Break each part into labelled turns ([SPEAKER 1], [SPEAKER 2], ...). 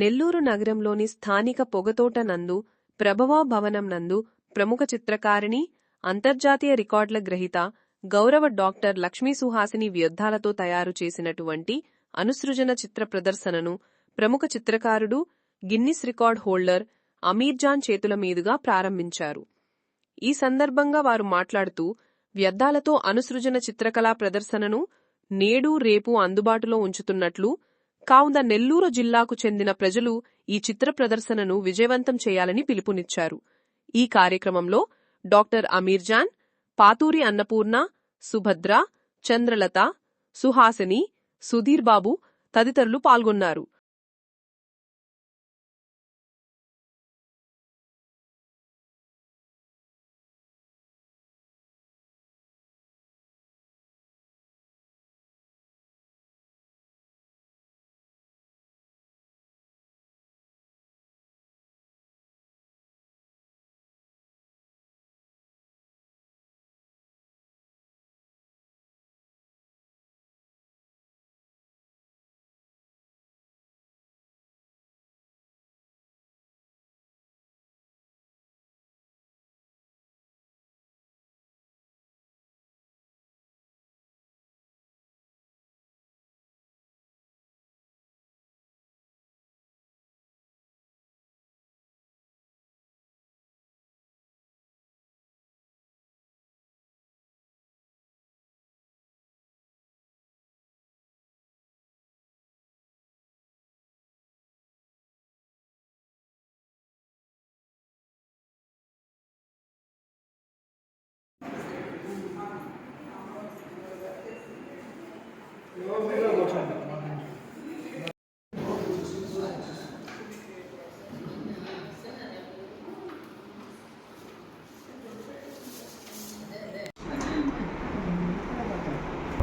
[SPEAKER 1] నెల్లూరు నగరంలోని స్థానిక పొగతోట నందు ప్రభవా భవనం నందు ప్రముఖ చిత్రకారిణి అంతర్జాతీయ రికార్డుల గ్రహీత గౌరవ డాక్టర్ లక్ష్మీ సుహాసిని వ్యర్థాలతో తయారు చేసినటువంటి అనుసృజన చిత్ర ప్రదర్శనను ప్రముఖ చిత్రకారుడు గిన్నిస్ రికార్డ్ హోల్డర్ అమీర్జాన్ చేతుల మీదుగా ప్రారంభించారు. ఈ సందర్భంగా వారు మాట్లాడుతూ వ్యర్థాలతో అనుసృజన చిత్రకళా ప్రదర్శనను నేడు రేపు అందుబాటులో ఉంచుతున్నట్లు కావున నెల్లూరు జిల్లాకు చెందిన ప్రజలు ఈ చిత్ర ప్రదర్శనను విజయవంతం చేయాలని పిలుపునిచ్చారు. ఈ కార్యక్రమంలో డాక్టర్ అమీర్జాన్ పాతూరి అన్నపూర్ణ సుభద్ర చంద్రలత సుహాసిని సుధీర్ బాబు తదితరులు పాల్గొన్నారు.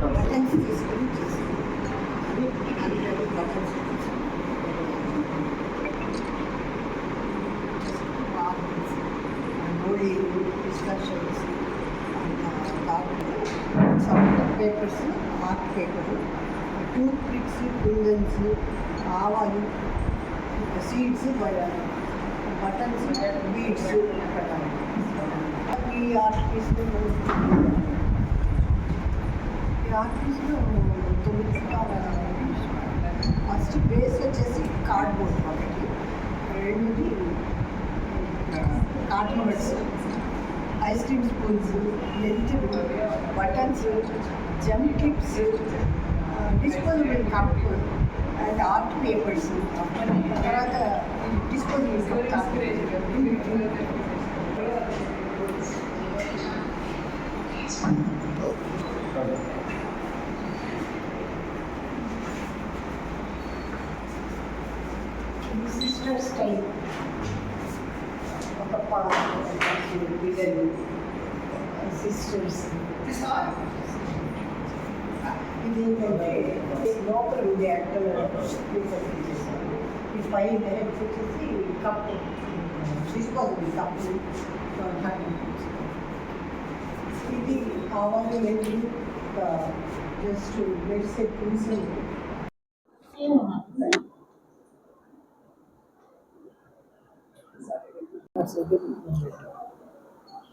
[SPEAKER 2] Buttons papers art paper toothpicks కుందన్స్ ఆవాలు సీడ్స్ బటన్స్ బీడ్స్ ఈ ఆర్ట్ పీస్లో ఈ ఆర్టిస్ట్లో తొమ్మిది రకాల ఫస్ట్ బేస్ వచ్చేసి కార్డ్బోర్డ్ ఒకటి రెండుది cotton buds ice cream spoons లెంతులు buttons gem clips disposable cup and art papers తర్వాత డిస్పోజబుల్ కప్ సిస్టర్ స్టైల్ ఒక పిల్లలు సిస్టర్స్ ఇది ఏంటంటే లోపల ఉండే అట్టలు ఈ పై హెడ్స్ వచ్చేసి కప్పు తీసుకోవాలి కప్పు ఇది కావాలి వెళ్ళి జస్ట్ మెడిసే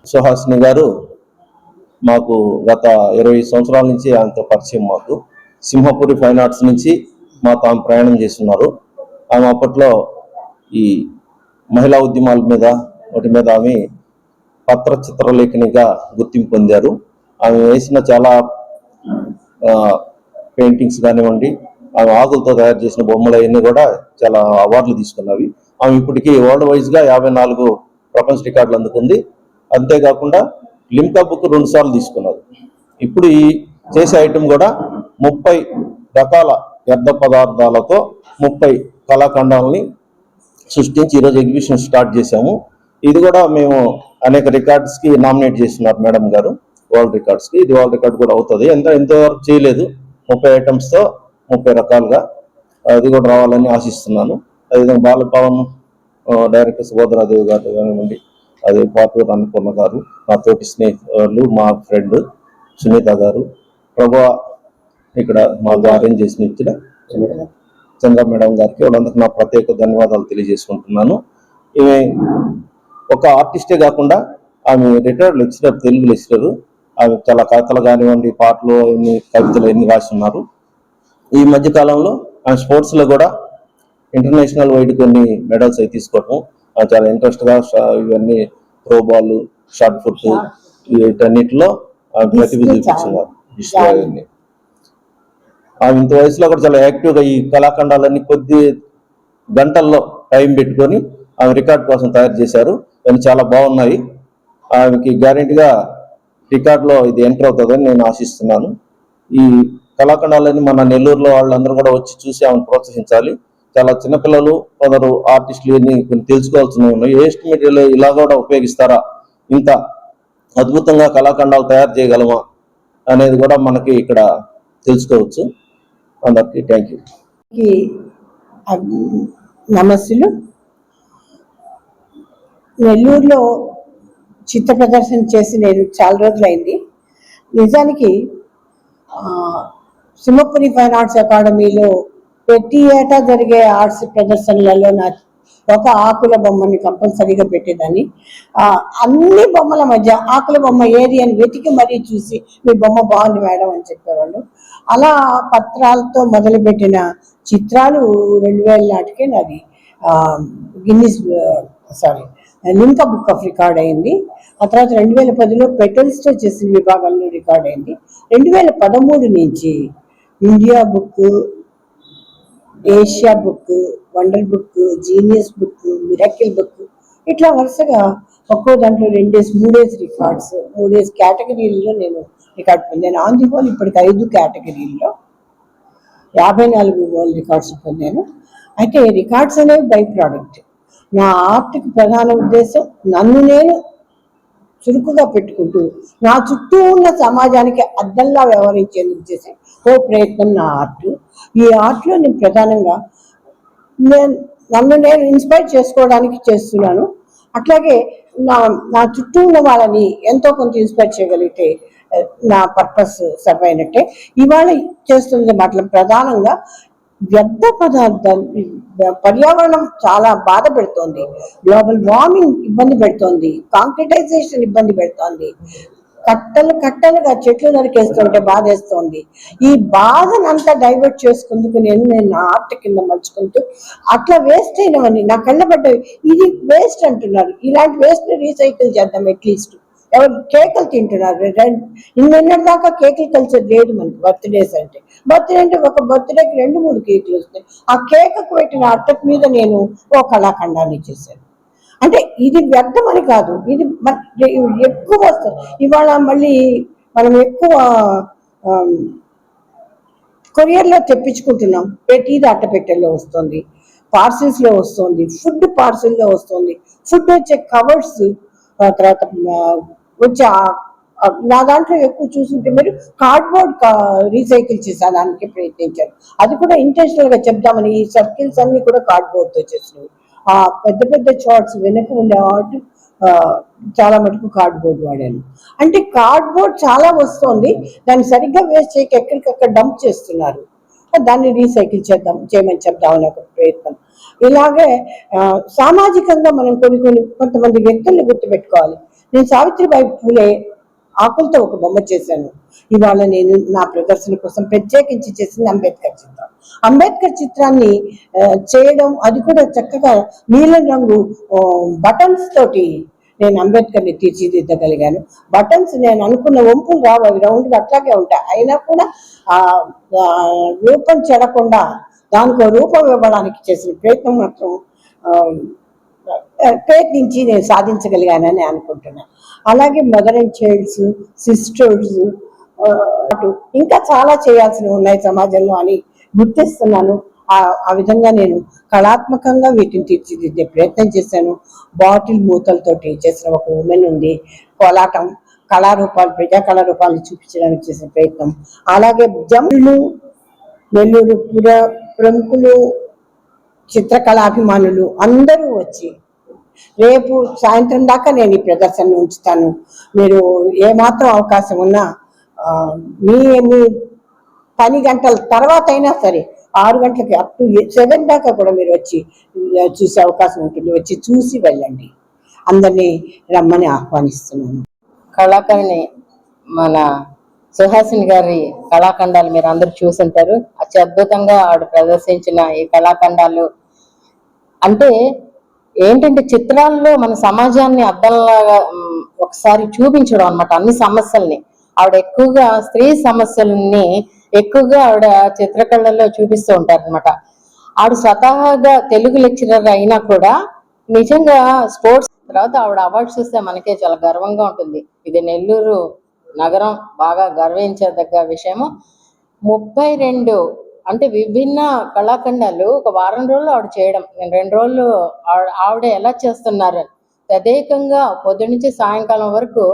[SPEAKER 3] సుహాసిని గారు మాకు గత ఇరవై సంవత్సరాల నుంచి ఆమెతో పరిచయం మాకు. సింహపురి ఫైన్ ఆర్ట్స్ నుంచి మాతో ఆమె ప్రయాణం చేస్తున్నారు. ఆమె అప్పట్లో ఈ మహిళా ఉద్యమాల మీద వాటి మీద ఆమె పత్ర చిత్రలేఖనిగా గుర్తింపు పొందారు. ఆమె వేసిన చాలా పెయింటింగ్స్ కానివ్వండి ఆమె ఆకులతో తయారు చేసిన బొమ్మలు అవన్నీ కూడా చాలా అవార్డులు తీసుకున్నవి. ఆమె ఇప్పటికీ వరల్డ్ వైజ్గా యాభై నాలుగు ప్రపంచ రికార్డులు అందుకుంది. అంతేకాకుండా లిమ్కా బుక్ రెండు సార్లు తీసుకున్నారు. ఇప్పుడు ఈ చేసే ఐటమ్ కూడా ముప్పై రకాల వ్యర్థ పదార్థాలతో ముప్పై కళాఖండాలని సృష్టించి ఈరోజు ఎగ్జిబిషన్ స్టార్ట్ చేశాము. ఇది కూడా మేము అనేక రికార్డ్స్కి నామినేట్ చేస్తున్నారు మేడం గారు. వరల్డ్ రికార్డ్స్కి. ఇది వరల్డ్ రికార్డ్ కూడా అవుతుంది. ఎంత ఎంతవరకు చేయలేదు. ముప్పై ఐటమ్స్తో ముప్పై రకాలుగా. అది కూడా రావాలని ఆశిస్తున్నాను. అదేవిధంగా బాలభవన్ డైరెక్టర్ సుభద్రాదేవి గారు కానివ్వండి అదే పాటు అన్నపూర్ణ గారు నా తోటి స్నేహితులు మా ఫ్రెండ్ సునీత గారు ప్రభా ఇక్కడ మాకు అరేంజ్ చేసిన ఇచ్చిన చంద్ర మేడం గారికి వాళ్ళందరికీ నా ప్రత్యేక ధన్యవాదాలు తెలియజేసుకుంటున్నాను. ఈమె ఒక ఆర్టిస్టే కాకుండా ఆమె రిటైర్డ్ లెక్చరర్ తెలుగు లెక్చరర్ ఆమె చాలా కవితలు కానివ్వండి పాటలు ఎన్ని కవితలు ఎన్ని రాసి ఉన్నారు. ఈ మధ్య కాలంలో ఆమె స్పోర్ట్స్లో కూడా ఇంటర్నేషనల్ వైడ్ కొన్ని మెడల్స్ అవి తీసుకోవటం. చాలా ఇంట్రెస్ట్గా షా- ఇవన్నీ త్రో బాల్ షార్ట్ ఫుట్ వీటన్నిటిలో ప్రతిభ చూపించినారు అవన్నీ. ఆమె ఇంత వయసులో కూడా చాలా యాక్టివ్గా ఈ కళాఖండాలన్నీ కొద్ది గంటల్లో టైం పెట్టుకొని ఆమె రికార్డ్ కోసం తయారు చేశారు. ఇవన్నీ చాలా బాగున్నాయి. ఆమెకి గ్యారెంటీగా రికార్డులో ఇది ఎంటర్ అవుతుందని నేను ఆశిస్తున్నాను. ఈ కళాఖండాలన్నీ మన నెల్లూరులో వాళ్ళందరూ కూడా వచ్చి చూసి ఆమెను ప్రోత్సహించాలి. చాలా చిన్నపిల్లలు కొందరు ఆర్టిస్టులు ఇవన్నీ కొన్ని తెలుసుకోవాల్సినవి ఉన్నాయి. వేస్ట్ మెటీరియల్ ఇలా కూడా ఉపయోగిస్తారా? ఇంత అద్భుతంగా కళాఖండాలు తయారు చేయగలమా? అనేది కూడా మనకి ఇక్కడ తెలుసుకోవచ్చు. అందరికీ థ్యాంక్ యూ
[SPEAKER 2] కి నమస్సులు. నెల్లూరులో చిత్ర ప్రదర్శన చేసి నేను చాలా రోజులైంది. నిజానికి సింహపురి ఫైన్ ఆర్ట్స్ అకాడమీలో ప్రతి ఏటా జరిగే ఆర్ట్స్ ప్రదర్శనలలో నా ఒక ఆకుల బొమ్మని కంపల్సరీగా పెట్టేదాన్ని. అన్ని బొమ్మల మధ్య ఆకుల బొమ్మ ఏది అని వెతికి మరీ చూసి మీ బొమ్మ బాగుంది మేడం అని చెప్పేవాళ్ళు. అలా పత్రాలతో మొదలుపెట్టిన చిత్రాలు రెండు వేల నాటికే నాది. Guinness sorry Limca book of record అయింది. ఆ తర్వాత రెండు వేల పదిలో పెటల్స్తో చేసిన విభాగంలో రికార్డ్ అయింది. రెండు వేల పదమూడు నుంచి India book Asia book wonder book genius book miracle book ఇట్లా వరుసగా ఒక్కో దాంట్లో రెండేసి మూడేసి రికార్డ్స్ మూడేసి కేటగిరీల్లో నేను రికార్డ్ పొందాను. ఆన్ ది హోల్ ఇప్పటికి ఐదు కేటగిరీల్లో యాభై నాలుగు వరల్డ్ రికార్డ్స్ పొందాను. అయితే రికార్డ్స్ అనేవి బై ప్రోడక్ట్ నా ఆర్ట్కి ప్రధాన ఉద్దేశం నన్ను నేను చురుకుగా పెట్టుకుంటూ నా చుట్టూ ఉన్న సమాజానికి అద్దంలా వ్యవహరించేందుకు చేసే ఓ ప్రయత్నం నా ఆర్ట్. ఈ ఆర్ట్లో నేను ప్రధానంగా నేను నన్ను నేను ఇన్స్పైర్ చేసుకోవడానికి చేస్తున్నాను. అట్లాగే నా నా చుట్టూ ఉన్న వాళ్ళని ఎంతో కొంత ఇన్స్పైర్ చేయగలిగితే నా పర్పస్ సర్వ్ అయినట్టే ఇవాళ చేస్తున్నది మాటలు ప్రధానంగా వ్యర్థ పదార్థాలు పర్యావరణం చాలా బాధ పెడుతోంది. గ్లోబల్ వార్మింగ్ ఇబ్బంది పెడుతోంది. కాంక్రిటైజేషన్ ఇబ్బంది పెడుతోంది. కట్టలు కట్టలుగా చెట్లు నరికేస్తుంటే బాధేస్తోంది. ఈ బాధనంతా డైవర్ట్ చేసుకుందుకు నేను నేను నా ఆర్ట్ కింద మలుచుకుంటూ అట్లా వేస్ట్ అయినవని నా కళ్ళబడ్డవి ఇది వేస్ట్ అంటున్నారు. ఇలాంటి వేస్ట్ రీసైకిల్ చేద్దాం అట్లీస్ట్ ఎవరు కేకులు తింటున్నారు. రెండు నిన్నటి దాకా కేకులు కల్చర్ లేదు మనకి బర్త్డేస్ అంటే. బర్త్డే అంటే ఒక బర్త్డేకి రెండు మూడు కేకులు వస్తాయి ఆ కేకుకు పెట్టిన అట్టకు మీద నేను ఓ కళాఖండాన్ని చేశాను. అంటే ఇది వ్యర్థం అని కాదు. ఇది ఎక్కువ వస్తుంది. ఇవాళ మళ్ళీ మనం ఎక్కువ కొరియర్లో తెప్పించుకుంటున్నాం. టీది అట్ట పెట్టెల్లో వస్తుంది పార్సిల్స్లో వస్తుంది ఫుడ్ పార్సిల్లో వస్తుంది. ఫుడ్ వచ్చే కవర్స్ తర్వాత వచ్చే నా దాంట్లో ఎక్కువ చూసుంటే మీరు కార్డ్బోర్డ్ రీసైకిల్ చేసేదానికి ప్రయత్నించారు. అది కూడా ఇంటెన్షనల్గా చెప్దామని ఈ సర్కిల్స్ అన్ని కూడా కార్డ్బోర్డ్తో చేసినవి. ఆ పెద్ద పెద్ద చార్ట్స్ వెనక ఉండే ఆర్ట్ చాలా మటుకు కార్డ్బోర్డ్ వాడాను. అంటే కార్డ్బోర్డ్ చాలా వస్తుంది. దాన్ని సరిగ్గా వేస్ట్ చేయక ఎక్కడికక్కడ డంప్ చేస్తున్నారు. దాన్ని రీసైకిల్ చేద్దాం చేయమని చెప్దామని ఒక ప్రయత్నం. ఇలాగే సామాజికంగా మనం కొన్ని కొన్ని కొంతమంది వ్యక్తుల్ని గుర్తుపెట్టుకోవాలి. నేను సావిత్రిబాయి పూలే ఆకులతో ఒక బొమ్మ చేశాను. ఇవాళ నేను నా ప్రదర్శన కోసం ప్రత్యేకించి చేసింది అంబేద్కర్ చిత్రం. అంబేద్కర్ చిత్రాన్ని చేయడం అది కూడా చక్కగా నీలం రంగు బటన్స్ తోటి నేను అంబేద్కర్ని తీర్చిదిద్దగలిగాను. బటన్స్ నేను అనుకున్న వంపులు రావు అవి రౌండ్గా అట్లాగే ఉంటాయి. అయినా కూడా ఆ రూపం చెడకుండా దానికి రూపం ఇవ్వడానికి చేసిన ప్రయత్నం మాత్రం ప్రయత్నించి నేను సాధించగలిగానని అనుకుంటున్నాను అలాగే మదర్ అండ్ చైల్డ్స్ సిస్టర్స్ అటు ఇంకా చాలా చేయాల్సినవి ఉన్నాయి సమాజంలో అని గుర్తిస్తున్నాను. ఆ ఆ విధంగా నేను కళాత్మకంగా వీటిని తీర్చిదిద్దే ప్రయత్నం చేశాను. బాటిల్ మూతలతోటి చేసిన ఒక ఉమెన్ ఉంది. కోలాటం కళారూపాలు ప్రజా కళారూపాలను చూపించడానికి చేసిన ప్రయత్నం. అలాగే జమ్ములు నెల్లూరు పుర ప్రముఖులు చిత్రకళాభిమానులు అందరూ వచ్చి రేపు సాయంత్రం దాకా నేను ఈ ప్రదర్శన ఉంచుతాను. మీరు ఏమాత్రం అవకాశం ఉన్నా మీ మీ పని గంటల తర్వాత అయినా సరే ఆరు గంటలకి అప్ టు సెవెన్ దాకా కూడా మీరు వచ్చి చూసే అవకాశం ఉంటుంది. వచ్చి చూసి వెళ్ళండి. అందరినీ రమ్మని ఆహ్వానిస్తున్నాను.
[SPEAKER 4] కళాకారిణి మన సుహాసిని గారి కళాఖండాలు మీరు అందరూ చూసుంటారు అతి అద్భుతంగా ఆవిడ ప్రదర్శించిన ఈ కళాఖండాలు. అంటే ఏంటంటే చిత్రాల్లో మన సమాజాన్ని అద్దంలాగా ఒకసారి చూపించడం అనమాట అన్ని సమస్యల్ని. ఆవిడ ఎక్కువగా స్త్రీ సమస్యల్ని ఎక్కువగా ఆవిడ చిత్రకళల్లో చూపిస్తూ ఉంటారు అనమాట ఆవిడ స్వతహాగా తెలుగు లెక్చరర్ అయినా కూడా నిజంగా స్పోర్ట్స్ తర్వాత ఆవిడ అవార్డ్స్ చూస్తే మనకే చాలా గర్వంగా ఉంటుంది. ఇది నెల్లూరు నగరం బాగా గర్వించదగ్గ విషయము. ముప్పై రెండు అంటే విభిన్న కళాఖండాలు ఒక వారం రోజులు ఆవిడ చేయడం. నేను రెండు రోజులు ఆవిడ ఆవిడ ఎలా చేస్తున్నారు? తదేకంగా పొద్దు నుంచి సాయంకాలం వరకు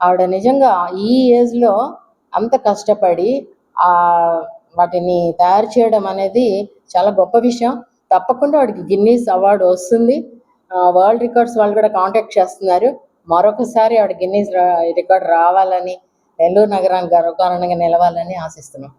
[SPEAKER 4] ఆవిడ నిజంగా ఈ ఏజ్లో అంత కష్టపడి ఆ వాటిని తయారు చేయడం అనేది చాలా గొప్ప విషయం. తప్పకుండా వాడికి గిన్నీస్ అవార్డు వస్తుంది. వరల్డ్ రికార్డ్స్ వాళ్ళు కూడా కాంటాక్ట్ చేస్తున్నారు. మరొకసారి ఆవిడ గిన్నీస్ రికార్డ్ రావాలని నెల్లూరు నగరానికి గర్వకారణంగా నిలవాలని ఆశిస్తున్నాం.